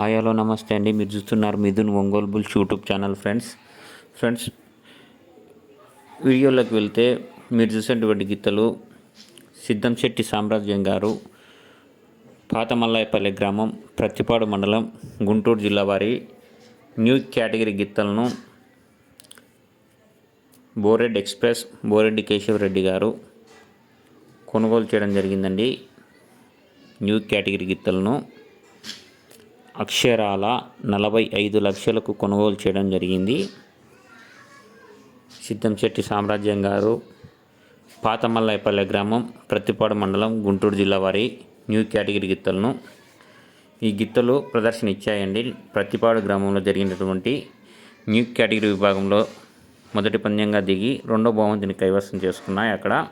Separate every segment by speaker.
Speaker 1: Hi hello నమస్తే అండి. మీరు చూస్తున్నారు Mithun Ongole bulls YouTube channel friends. Friends వీడియోలోకి వెళ్తే మీరు చూసేటువంటి గీతలు సిద్ధంశెట్టి సామ్రాజ్యం గారు పాత మల్లాయపల్లి గ్రామం ప్రతిపాడు మండలం గుంటూరు జిల్లా వారి న్యూ కేటగిరీ గిత్తలను బోరెడ్డి ఎక్స్ప్రెస్ బోరెడ్డి కేశవరెడ్డి గారు కొనుగోలు చేయడం జరిగిందండి. న్యూ కేటగిరీ గిత్తలను అక్షరాల నలభై ఐదు లక్షలకు కొనుగోలు చేయడం జరిగింది. సిద్ధంశెట్టి సామ్రాజ్యం గారు పాతమల్లైపల్లె గ్రామం ప్రతిపాడు మండలం గుంటూరు జిల్లా వారి న్యూ కేటగిరీ గిత్తలను. ఈ గిత్తలు ప్రదర్శన ఇచ్చాయండి. ప్రతిపాడు గ్రామంలో జరిగినటువంటి న్యూ కేటగిరీ విభాగంలో మొదటి పంద్యంగా దిగి రెండో బహుమతిని కైవసం చేసుకున్నాయి అక్కడ.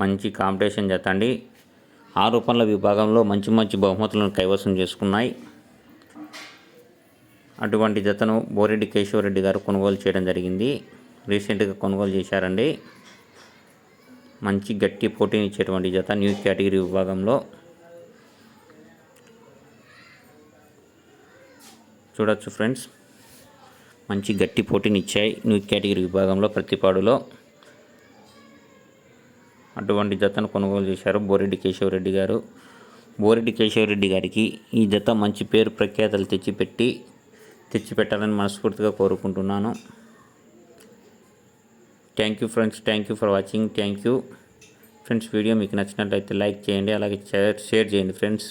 Speaker 1: మంచి కాంపిటీషన్ జత ఆరోపణల ఆరు పనుల విభాగంలో మంచి మంచి బహుమతులను కైవసం చేసుకున్నాయి. అటువంటి జతను బోరెడ్డి కేశవరెడ్డి గారు కొనుగోలు చేయడం జరిగింది. రీసెంట్గా కొనుగోలు చేశారండి. మంచి గట్టి పోటీని ఇచ్చేటువంటి జత న్యూ కేటగిరీ విభాగంలో. చూడొచ్చు ఫ్రెండ్స్. మంచి గట్టి పోటీని ఇచ్చాయి న్యూ కేటగిరీ విభాగంలో ప్రతిపాడులో. అటువంటి జతను కొనుగోలు చేశారు బోరెడ్డి కేశవరెడ్డి గారు. బోరెడ్డి కేశవరెడ్డి గారికి ఈ జత మంచి పేరు ప్రఖ్యాతలు తెచ్చిపెట్టి తెచ్చిపెట్టాలని మనస్ఫూర్తిగా కోరుకుంటున్నాను. Thank you friends thank you for watching thank you friends video మీకు నచ్చినట్లయితే లైక్ చేయండి అలాగే షేర్ షేర్ చేయండి ఫ్రెండ్స్